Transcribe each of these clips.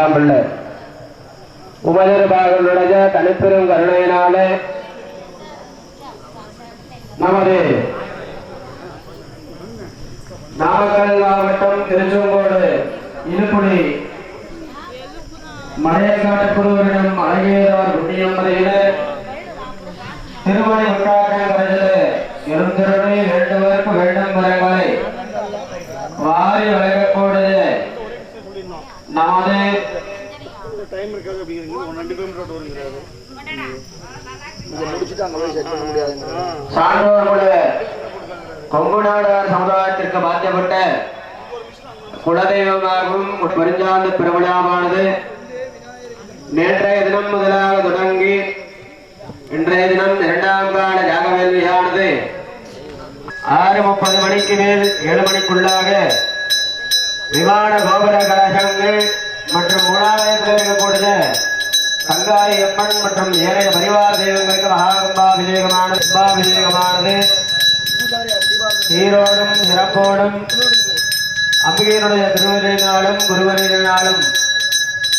எல்லாம் உள்ள உபதிருபாகளுடைய தனிப்பெரும் கருணையினாலே நமது நாமக்கல் மாவட்டம் திருச்செங்கோடு இருப்புடி மலையக்காட்டு குருவரிடம் அழகியதார் குட்டியம்பதையினர் திருமணி உண்டாக்கரையிலே இருந்திருளை வேண்டுவதற்கு வேண்டும் வரை வாரி வழங்கக்கூடிய நமது டைம் இருக்காது ரெண்டு கிலோமீட்டர் வருகிறாரு. முடிச்சுட்டு அங்கே போய் செட் பண்ண முடியாதுங்க சான்றோர்களுடைய கொங்கு நாடார் சமுதாயத்திற்கு பாத்தியப்பட்ட குலதெய்வமாகவும் ஒரு பெருஞ்சாந்த பெருவிழாவானது நேற்றைய தினம் முதலாக தொடங்கி இன்றைய தினம் இரண்டாம் கால ஆறு முப்பது மணிக்கு மேல் ஏழு மணிக்குள்ளாக விமான கோபுர கலசங்கள் மற்றும் மூலாலயத்தில் இருக்கக்கூடிய சங்காரி அம்மன் மற்றும் ஏனைய பரிவார தெய்வங்களுக்கு மகாகும்பாபிஷேகமான கும்பாபிஷேகமானது சீரோடும் சிறப்போடும் அம்பிகையினுடைய திருவரையினாலும் குருவரையினாலும்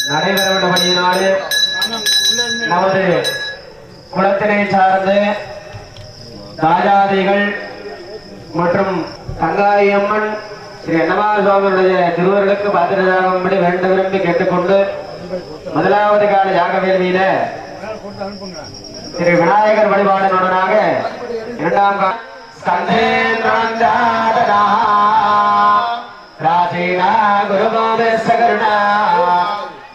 நடைபெறவிட்டபடியினாலே நமது குளத்தினை சார்ந்த ராஜாதிகள் மற்றும் கங்காயம்மன் அம்மன் ஸ்ரீ அன்னமார சுவாமியுடைய திருவர்களுக்கு பாத்திரதாகும்படி வேண்ட விரும்பி கேட்டுக்கொண்டு முதலாவது கால யாக வேள்வியில திரு விநாயகர் வழிபாடுடனாக இரண்டாம் கா- ஸ்கந்தேந்திரந்தாதனா, பிராச்சீனா குருபாதஸ்தகருணா,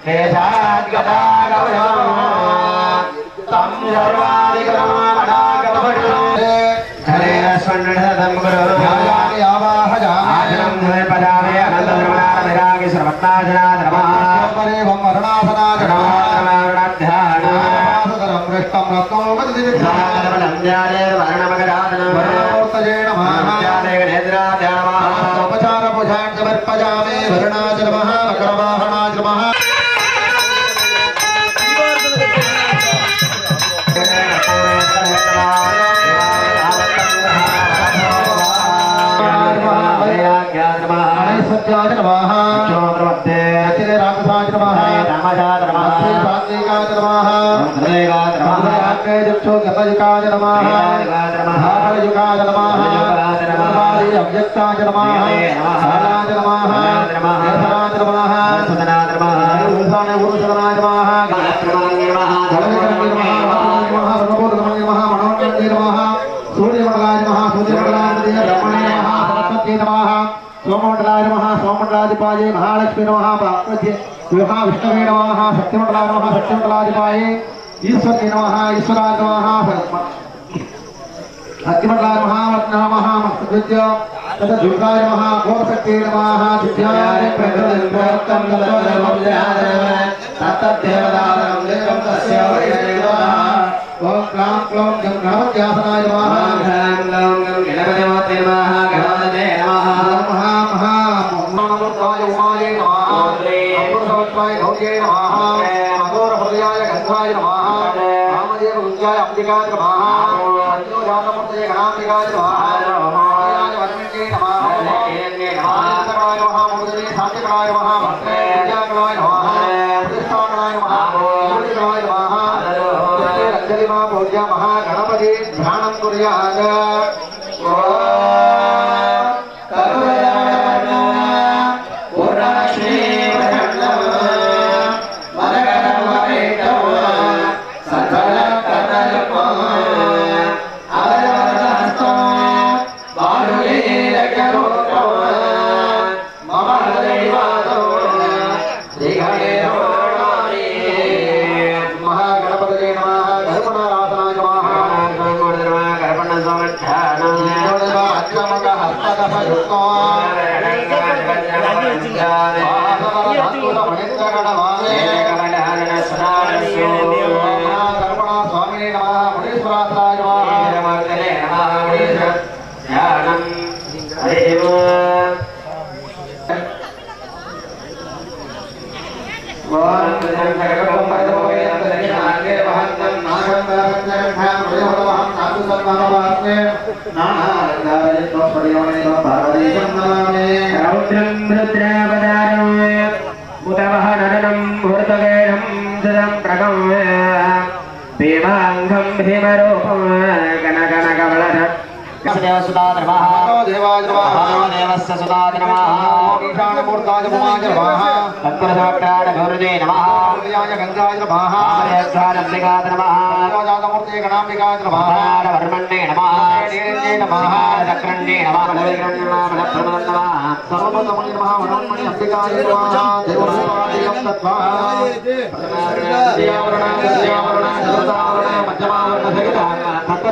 தேசாத்கதா கவனம், தம் சர்வாதிகரமணாகமபட்சம், राक्षसाय नमः। चोद्रवत्ते अचिरे राक्षसाय नमः। रामाय नमः। स्वात्मिकाय नमः। नरेगाय नमः। राक्षे जक्षो गतयुकाय नमः। भावयुकाय नमः। भावादि अव्यक्ताय नमः। साराय नमः। यथराय नमः। सदनाय नमः। उपाने उरुसदनाय नमः। गात्रमाय नमः। धर्मकर्मे नमः। नमः। सर्वभूतकर्मे नमः। मनोकर्मे नमः। सूर्यमंगलाय नमः। सूर्यमंगलाय नमः। ब्रह्मणे नमः। सरस्वती नमः। సోమమండలాయ నమ సోమమండలాధిపాయ మహాలక్ష్మి నమ విహా విష్ణవే నమ సత్యమండలాయ నమ సత్యమండలాధిపాయ ఈశ్వరీ నమ ఈశ్వరాయ నమ సత్యమండలాయ మహావత్న మహామస్య తద దుర్గాయ నమ గోపశక్తి నమ దివ్యాయ ప్రకృతం తత్తదేవదానం దేవం తస్య ఓం క్లాం క్లోం గం నమ రుద్రాయ అంబికాయ నమః పంచోజాతమూర్తయ గణాంబికాయ నమః ఆయ వరమిణ్యై నమః ఆనందకరాయ నమః మురళీ శాంతికరాయ నమః విద్యాకరాయ నమః ప్రతిష్టాకరాయ నమః మూలికరాయ నమః అంజలిమా పూజ్య మహాగణపతి ధ్యానం కుర్యాద మహాగణపతి देवसुता नमः देवाय नमः देवस्य सुता नमः ईशानमूर्ताय भुवाय नमः तत्पुरसाक्षात् गौरजे नमः सूर्याय गङ्गाय नमः आर्यध्यानम्बिकाय नमः राजातमूर्ते गणाम्बिकाय नमः वर्मण्ये नमः नीलये नमः चक्रण्ये नमः बलविक्रण्ये नमः बलप्रमदं नमः सर्वभूतमणि नमः वरुणमणि अम्बिकाय नमः देवरूपादिकं तत्त्वा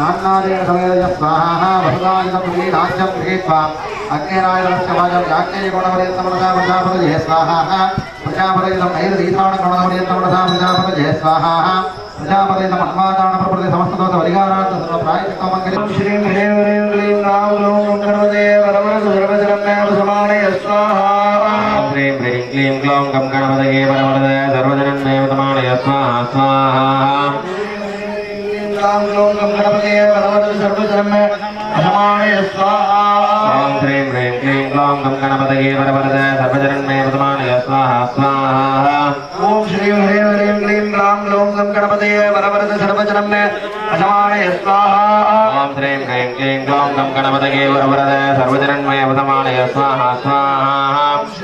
नान्नादेन समेदय स्वाहा वसुदायुधं मे राज्यं गृहीत्वा अग्नेरायुधस्य वाजं याज्ञेयगुणपर्यन्तमनसा प्रजापतये स्वाहा प्रजापतयुधं नैरदीथाणगुणपर्यन्तमनसा प्रजापतये स्वाहा प्रजापतयुधम् अन्वादानप्रभृति समस्तदोषपरिहारार्थ सर्वप्रायचित्तमङ्गलं श्रीं ह्रीं ह्रीं क्लीं रां ग्लौं गणपते वरवरसु सर्वजनमेव समानय स्वाहा ह्रीं ह्रीं क्लीं क्लौं गं गणपतये परवरद सर्वजनन्मेव समानय स्वाहा स्वाहा राम ग्लौं गं गणपते वरवरसु सर्वजनमेव समानय स्वाहा ॐ ह्रीं ह्रीं क्लीं क्लौं गं गणपतये परवरद सर्वजनन्मेव समानय स्वाहा स्वाहा ओम श्री हरे हरे क्लीं ग्लां ग्लौं गं गणपते वरवरद सर्वजनं मे असमानय स्वाहा ॐ ह्रीं ह्रीं क्लीं क्लौं गं गणपतये परवरद सर्वजनन्मेव समानय स्वाहा स्वाहा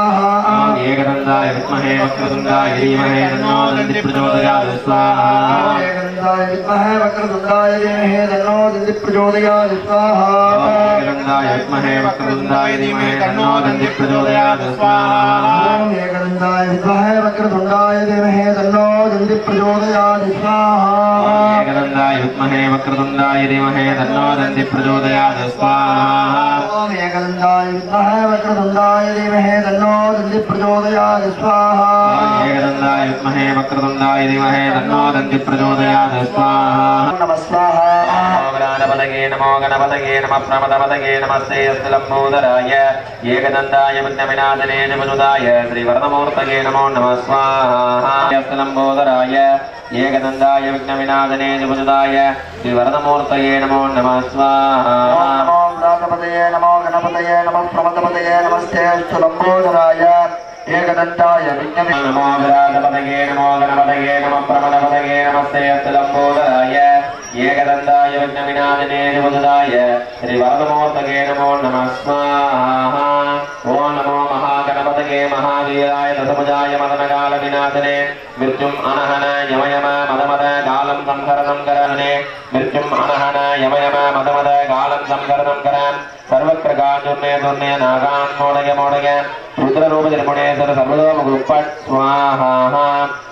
ఏకదందాయ విద్మహే వక్రతుండాయ ధీమహే తన్నో నంది ప్రచోదయాత్ స్వాహా. विद्याय विद्महे वक्रतुण्डाय धीमहि तन्नो दन्ति प्रचोदयात् स्वाहा एकदन्ताय विद्महे वक्रतुण्डाय धीमहि तन्नो दन्ति प्रचोदयात् स्वाहा ॐ एकदन्ताय विद्महे वक्रतुण्डाय धीमहि तन्नो दन्ति प्रचोदयात् स्वाहा एकदन्ताय विद्महे वक्रतुण्डाय धीमहि तन्नो दन्ति प्रचोदयात् स्वाहा గణపతగే నమో గణపతగే నమ ప్రమదపతగే నమస్తే అస్తులమ్మోదరాయ ఏకదండాయ మధ్యమినాదనే నిమనుదాయ శ్రీవరదమూర్తగే నమో నమ స్వాహాస్తులంబోదరాయ ఏకదండాయ విఘ్నవినాదనే నిమనుదాయ శ్రీవరదమూర్తగే నమో నమ స్వాహా నమో గణపతయే నమో గణపతయే నమ ప్రమదపతయే నమస్తే అస్తులంబోదరాయ ஏகதந்தாய விக்னமே. நமோ விராஜபதகே நமோ கணபதகே நம பிரமதபதகே நமஸ்தே அத்துலம்போதாய. ஏகதந்தாய விக்னவிநாதனே நிபுதாய ஸ்ரீ வரதமோர்த்தகே நமோ நமஸ்மாஹா. ஓம் நமோ மகாகணபதகே மகாவீராய தசமுஜாய மதனகால விநாதனே மிருத்யும் அனஹன யமயம மதமத காலம் சம்ஹரணம் கரணே மிருத்யும் அனஹன யமயம மதமத காலம் சம்ஹரணம் கரன் சர்வக்கிரகாஜுர்ணே துர்ணே நாகான் மோடய மோடய రుద్రరూపజన్ముడేశ్వర సర్వలోముగుప్పట్ స్వాహ.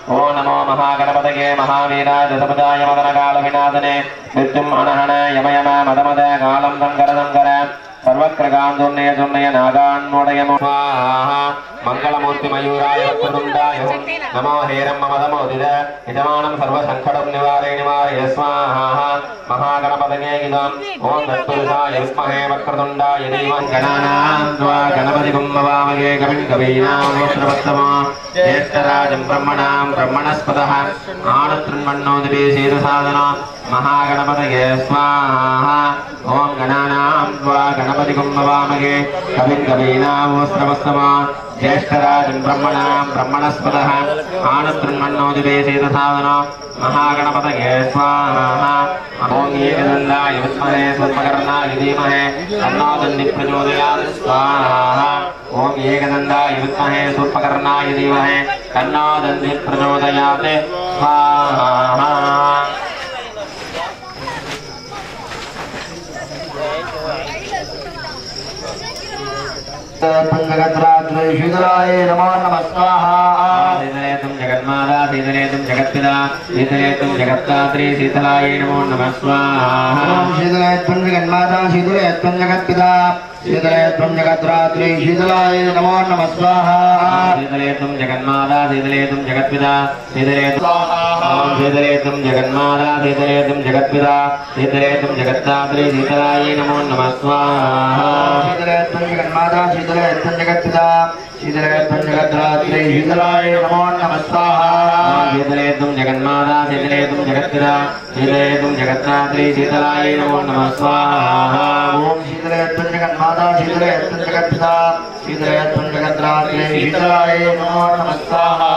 ఓ నమో మహాగణపతయే మహావీరాజ సముదాయ మదన కాల వినాశనే మృత్యుం అనహన యమయమ మదమద కాలం సంకర సంకర சர்வக்கிரகாந்துன்னய சொன்னய நாகான்முடைய மங்களமூர்த்தி மயூராய வக்ரதுண்டாய நமோ ஹேரம் மமதமோதித யஜமானம் சர்வசங்கடம் நிவாரே நிவாரய ஸ்வாஹா. மகாகணபதயே இதம். ஓம் தத்புருஷாய விஸ்மஹே வக்ரதுண்டாய தீமஹி கணானாம் த்வா கணபதி கும்மவாமகே கவின் கவீனாமோஸ்ரவத்தமா ஜேஷ்டராஜம் பிரம்மணாம் பிரம்மணஸ்பதः ஆனத்ருன்மன்னோதிபே சேதசாதனா महागणपतये स्वाहा ॐ गणानां त्वा गणपतिगुं भवामहे कविं कवीनामोऽस्त्रवस्तमा ज्येष्ठराजन् ब्रह्मणां ब्रह्मणस्पदः आनस्तृण्मन्नोदिदेशे तथावनो महागणपतये स्वाहा ॐ एकदण्डाय विद्महे स्वल्पकर्णाय धीमहे तन्नादन्नि प्रचोदयात् स्वाहा ॐ एकदण्डाय विद्महे स्वल्पकर्णाय धीमहे तन्नादन्नि प्रचोदयात् स्वाहा जगत्रात्रेषुधराय नमो नमस्वाहा जगन्माता జగత్తుల శీతలేత్వం జగత్తాత్రి శీతలాయ నమో నమ శీతలయత్వం జగన్మాత శీతలయత్వం జగత్పిత శీతలయత్వం జగత్రాత్రి శీతలాయ నమో నమ స్వాహ. శీతలయత్వం జగన్మాత శీతలయత్వం జగత్పిత శీతలయత్వం జగత్తాత్రి శీతలాయ నమో నమ స్వాహ. శీతలయత్వం జగన్మాత శీతలయత్వం జగత్పిత శీతలయత్వం జగత్రాత్రి శీతలాయ నమో నమ స్వాహ. శీతలయ शीतलयत्वं जगन्माता शीतलयत्वं जगत्पिता शीतलयत्वं जगत्रात्रे शीतलाय नमो नमः स्वाहा शीतलेतुं जगन्माता शीतलेतुं जगत्पिता शीतलेतुं जगत्तात्री शीतलायै नमो नमः स्वाहा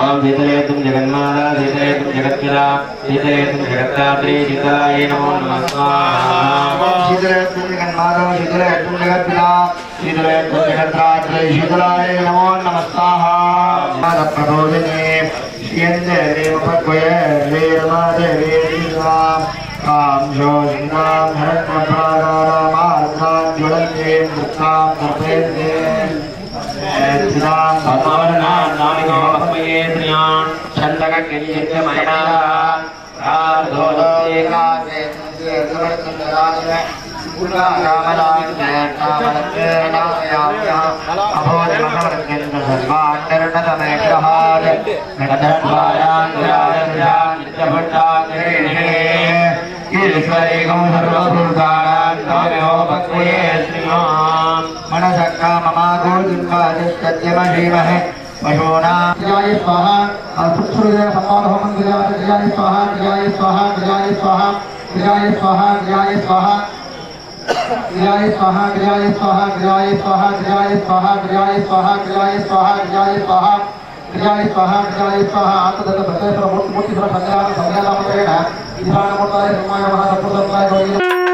ॐ शीतलयत्वं जगन्माता शीतलयत्वं जगत्पिता शीतलयत्वं जगत्रात्रे शीतलाय नमो नमः स्वाहा ॐ शीतलेतुं जगन्माता शीतलेतुं जगत्पिता शीतलेतुं जगत्तात्री शीतलायै नमो नमः स्वाहा शीतलयत्वं எந்த தேவபத்வய வீரமாத வீரீனாம் காம்ஜோஜினாம் ஹரத்னபாராராமார்த்தாம் ஜுலந்தே முத்தாம் கபேந்தே नतमेक्षहार नतद्वारान्तरान्तरान्तरिणे ईश्वरेकं सर्वभूतानान्तमयो भक्वे स्वाहा। स्वाहा स्वाहा स्वाहा। क्रियाय स्वाहा क्रियाय स्वाहा क्रियाय स्वाहा क्रियाय स्वाहा क्रियाय स्वाहा क्रियाय स्वाहा क्रियाय स्वाहा क्रियाय स्वाहा क्रियाय स्वाहा आतदल भक्तेश्वर मूर्ति मूर्ति भंगार भंगार मंत्रेण इधान मोटाय समाय महासपुर संताय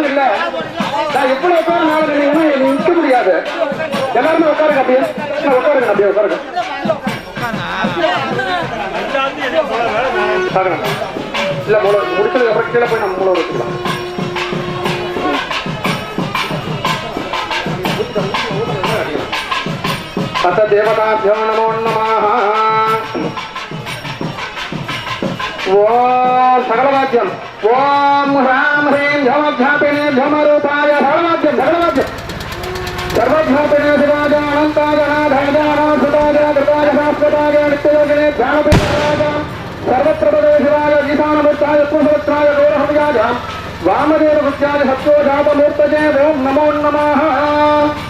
ஆள் இல்ல. நான் எப்படி உட்கார நாள் நினைக்கணும் எனக்கு நிற்க முடியாது. எல்லாருமே உட்காருங்க அப்படியே. உட்காருங்க அப்படியே உட்காருங்க. இல்ல மூல முடிச்சதுக்கு அப்புறம் கீழே போய் நம்ம மூலம் வச்சுக்கலாம். அத்த தேவதாபியோ நமோ ஓ சகல ओम ह्रां ह्रीं धमध्यापिने धमरूपाय धर्मज धर्मज सर्वध्यापिने शिवाय अनंताय अनाधायानासुताय धृताय शाश्वताय नित्ययोगिने ज्ञानपिताय सर्वत्र प्रदेशराय गीतानमुत्ताय कुसुत्राय गौरहत्याय वामदेवभुत्याय सत्योजातमूर्तये ओम नमो नमः।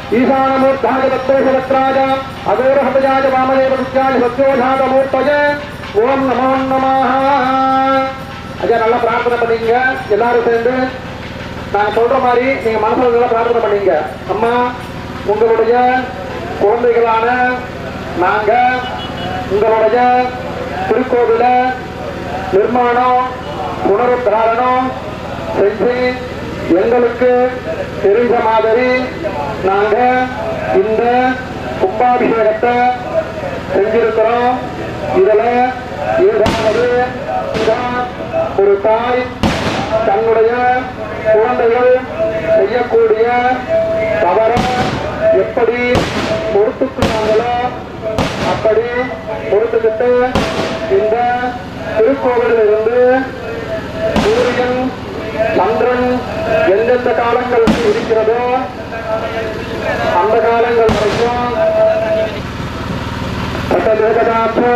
ईशानमूर्धाय दत्तेशवत्राय अगोरहतजाय वामदेव विद्याय सत्योजातमूर्तये ॐ नमो नमः ஐயா நல்லா பிரார்த்தனை பண்ணீங்க எல்லாரும் சேர்ந்து நான் சொல்ற மாதிரி நீங்க மனசுல நல்லா பிரார்த்தனை பண்ணீங்க அம்மா உங்களுடைய குழந்தைகளான நாங்க உங்களுடைய திருக்கோவில நிர்மாணம் புனருத்தாரணம் செஞ்சு எங்களுக்கு தெரிஞ்ச மாதிரி நாங்க இந்த கும்பாபிஷேகத்தை செஞ்சிருக்கிறோம். இதுல ஏதாவது ஒரு தாய் தன்னுடைய குழந்தைகள் செய்யக்கூடிய தவற எப்படி பொறுத்துக்கிறாங்களோ அப்படி பொறுத்துக்கிட்டு இந்த திருக்கோவிலிருந்து சூரியன் சந்திரன் எந்தெந்த காலங்கள் இருக்கிறதோ அந்த காலங்கள் வரைக்கும் சட்டதேவதாப்போ